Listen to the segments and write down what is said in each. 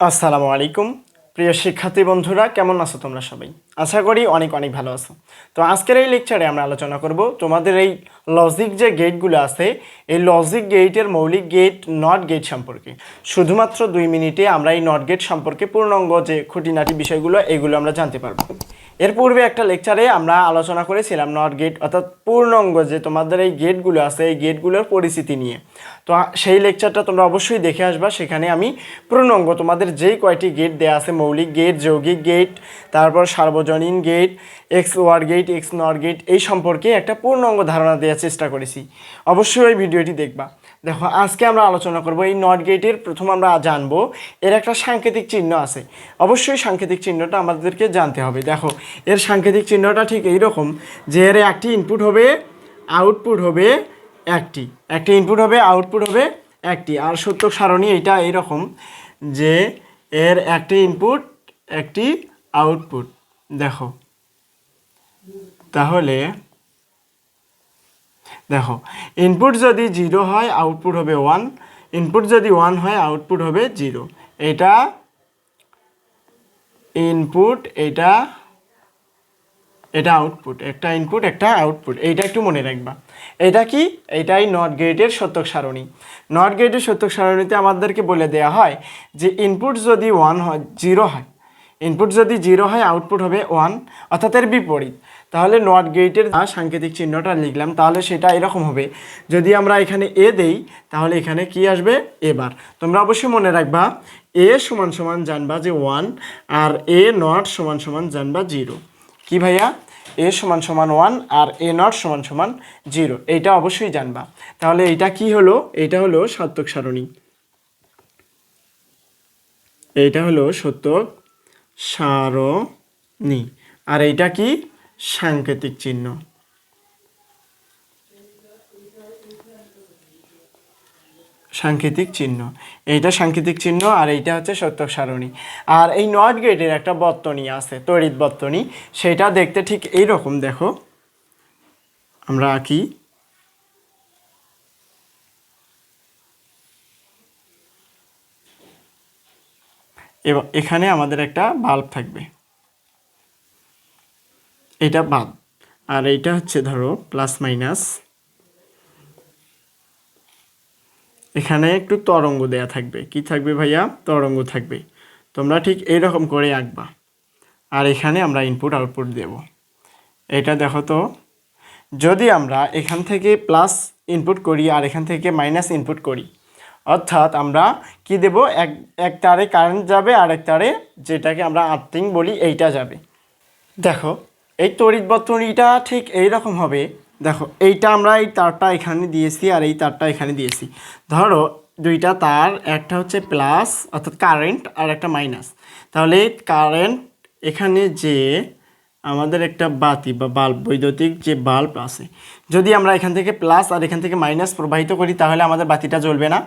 আসসালামু আলাইকুম। প্রিয় শিক্ষার্থী বন্ধুরা, কেমন আছো তোমরা সবাই? আশা করি অনেক অনেক ভালো আছো। তো আজকের এই লেকচারে আমরা আলোচনা করব তোমাদের এই লজিক যে গেটগুলো আছে, এই লজিক গেটের মৌলিক গেট নট গেট সম্পর্কে। শুধুমাত্র দুই মিনিটে আমরা এই নট গেট সম্পর্কে পূর্ণাঙ্গ যে খুঁটিনাটি বিষয়গুলো, এগুলো আমরা জানতে পারব। এর পূর্বে একটা লেকচারে আমরা আলোচনা করেছিলাম নট গেট অর্থাৎ পূর্ণাঙ্গ যে তোমাদের এই গেটগুলো আছে, এই গেটগুলোর পরিস্থিতি নিয়ে। তো সেই লেকচারটা তোমরা অবশ্যই দেখে আসবা, সেখানে আমি পূর্ণাঙ্গ তোমাদের যেই কয়টি গেট দেওয়া আছে, মৌলিক গেট যৌগিক গেট তারপর সার্বজনীন gate X or gate X not gate এই সম্পর্কে একটা পূর্ণাঙ্গ ধারণা দেওয়ার চেষ্টা করেছি। অবশ্যই ওই ভিডিওটি দেখবা। দেখো, আজকে আমরা আলোচনা করব এই নট গেটের, প্রথম আমরা জানব, এর একটা সাংকেতিক চিহ্ন আছে। অবশ্যই সাংকেতিক চিহ্নটা আমাদেরকে জানতে হবে। দেখো, এর সাংকেতিক চিহ্নটা ঠিক এইরকম যে এর একটি ইনপুট হবে আউটপুট হবে একটি। একটি ইনপুট হবে আউটপুট হবে একটি। আর সত্য সারণী এটা এইরকম যে এর একটি ইনপুট একটি আউটপুট দেখো, তাহলে দেখো ইনপুট যদি জিরো হয় আউটপুট হবে ওয়ান ইনপুট যদি ওয়ান হয় আউটপুট হবে জিরো এটা ইনপুট এটা এটা আউটপুট একটা ইনপুট একটা আউটপুট এইটা একটু মনে রাখবা। এটা কি? এটাই নট গেটের সত্যক সারণী। নট গেটের সত্যক সারণীতে আমাদেরকে বলে দেয়া হয় যে ইনপুট যদি ওয়ান হয় জিরো হয়। ইনপুট যদি জিরো হয় আউটপুট হবে ওয়ান অর্থাৎ এর বিপরীত। তাহলে নট গেটের সাংকেতিক চিহ্নটা লিখলাম, তাহলে সেটা এরকম হবে। যদি আমরা এখানে এ দেই, তাহলে এখানে কি আসবে? এবার তোমরা অবশ্যই মনে রাখবা এ সমান সমান জানবা যে ওয়ান আর এ নট সমান সমান জানবা জিরো কি ভাইয়া? এ সমান সমান ওয়ান আর এ নট সমান সমান জিরো এইটা অবশ্যই জানবা। তাহলে এইটা কি হলো? এইটা হলো সত্যক সারণী। এইটা হলো সত্যক সারণী। আর এইটা কি? সাংকেতিক চিহ্ন। সাংকেতিক চিহ্ন। এইটা সাংকেতিক চিহ্ন আর এইটা হচ্ছে সত্যক সারণী। আর এই নট গেটের একটা বর্তনী আছে, তড়িৎ বর্তনী। সেটা দেখতে ঠিক এই রকম দেখো। আমরা আঁকি এবং এখানে আমাদের একটা বাল্ব থাকবে। এটা বাদ। আর এইটা হচ্ছে ধরো প্লাস মাইনাস এখানে একটু তরঙ্গ দেয়া থাকবে। কি থাকবে ভাইয়া? তরঙ্গ থাকবে। তোমরা ঠিক এইরকম করে আঁকবা। আর এখানে আমরা ইনপুট আউটপুট দেব। এটা দেখো তো, যদি আমরা এখান থেকে প্লাস ইনপুট করি আর এখান থেকে মাইনাস ইনপুট করি, অর্থাৎ আমরা কি দেব? এক এক তারে কারেন্ট যাবে আর এক তারে যেটাকে আমরা আর্থিং বলি, এইটা যাবে। দেখো এই তড়িৎ বর্তনীটা ঠিক এই রকম হবে। দেখো, এইটা আমরা এই তারটা এখানে দিয়েছি আর এই তারটা এখানে দিয়েছি। ধরো, দুইটা তার, একটা হচ্ছে প্লাস, অর্থাৎ কারেন্ট, আর একটা মাইনাস। তাহলে কারেন্ট এখানে যে আমাদের একটা বাতি বা বাল্ব, বৈদ্যুতিক যে বাল্ব আছে, যদি আমরা এখান থেকে প্লাস আর এখান থেকে মাইনাস প্রবাহিত করি, তাহলে আমাদের বাতিটা জ্বলবে না।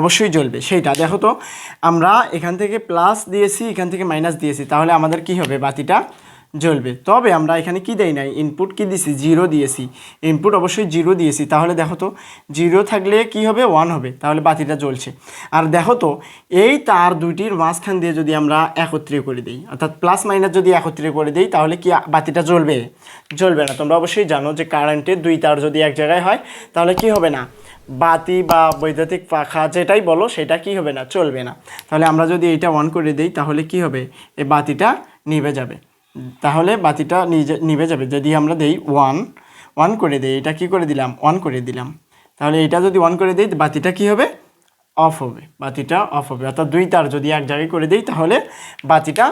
অবশ্যই জ্বলবে, সেইটা। দেখো তো, আমরা এখান থেকে প্লাস দিয়েছি, এখান থেকে মাইনাস দিয়েছি, তাহলে আমাদের কি হবে বাতিটা? জ্বলবে। তবে আমরা এখানে কি দেই নাই? ইনপুট কি দিয়েছি জিরো দিয়েছি। ইনপুট অবশ্যই জিরো দিয়েছি। তাহলে দেখো তো জিরো থাকলে কি হবে? ওয়ান হবে। তাহলে বাতিটা জ্বলছে। আর দেখো তো, এই তার দুইটির মাঝখান দিয়ে যদি আমরা একত্রে করে দিই, অর্থাৎ প্লাস মাইনাস যদি একত্রে করে দিই, তাহলে কি বাতিটা জ্বলবে? জ্বলবে না। তোমরা অবশ্যই জানো যে কারেন্টের দুই তার যদি এক জায়গায় হয়, তাহলে কি হবে না? বাতি বা বৈদ্যুতিক পাখা যেটাই বলো, সেটা কি হবে না? চলবে না। তাহলে আমরা যদি এইটা অন করে দিই, তাহলে কি হবে? এই বাতিটা নিভে যাবে। তাহলে বাতিটা নিভে যাবে। যদি আমরা দেই ওয়ান ওয়ান করে দিই, এটা কি করে দিলাম? অন করে দিলাম। তাহলে এটা যদি অন করে দিই, বাতিটা কি হবে? অফ হবে। বাতিটা অফ হবে। অর্থাৎ দুই তার যদি এক জায়গায় করে দিই, তাহলে বাতিটা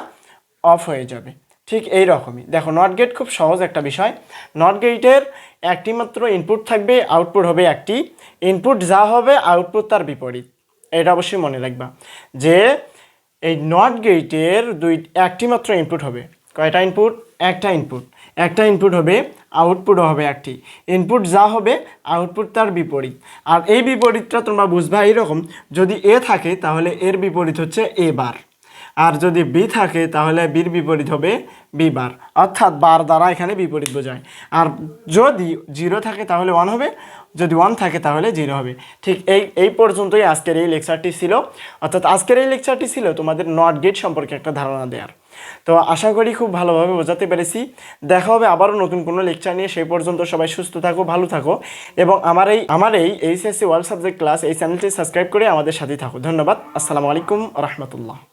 অফ হয়ে যাবে। ঠিক এই রকমই দেখো নট গেট খুব সহজ একটা বিষয়। নট গেটের একটি মাত্র ইনপুট থাকবে আউটপুট হবে একটি। ইনপুট যা হবে আউটপুট তার বিপরীত। এটা অবশ্যই মনে রাখবা যে এই নট গেটের দুই একটি মাত্র ইনপুট হবে। কয়টা ইনপুট একটা ইনপুট একটা ইনপুট হবে আউটপুটও হবে একটি। ইনপুট যা হবে আউটপুট তার বিপরীত। আর এই বিপরীতটা তোমরা বুঝবা এইরকম, যদি এ থাকে, তাহলে এর বিপরীত হচ্ছে এ বার আর যদি বি থাকে, তাহলে বির বিপরীত হবে বি বার অর্থাৎ বার দ্বারা এখানে বিপরীত বোঝায়। আর যদি জিরো থাকে, তাহলে ওয়ান হবে। যদি ওয়ান থাকে, তাহলে জিরো হবে। ঠিক এই এই পর্যন্তই আজকের এই লেকচারটি ছিল। অর্থাৎ আজকের এই লেকচারটি ছিল তোমাদের নট গেট সম্পর্কে একটা ধারণা দেওয়ার তো আশা করি খুব ভালোভাবে বোঝাতে পেরেছি। দেখা হবে আবারও নতুন কোনো লেকচার নিয়ে। সেই পর্যন্ত সবাই সুস্থ থাকো, ভালো থাকো এবং আমার এই আমার এই এইচএসসি ওয়ার্ল্ড সাবজেক্ট ক্লাস এই চ্যানেলটি সাবস্ক্রাইব করে আমাদের সাথে থাকো। ধন্যবাদ। আসসালামু আলাইকুম রহমতুল্লাহ।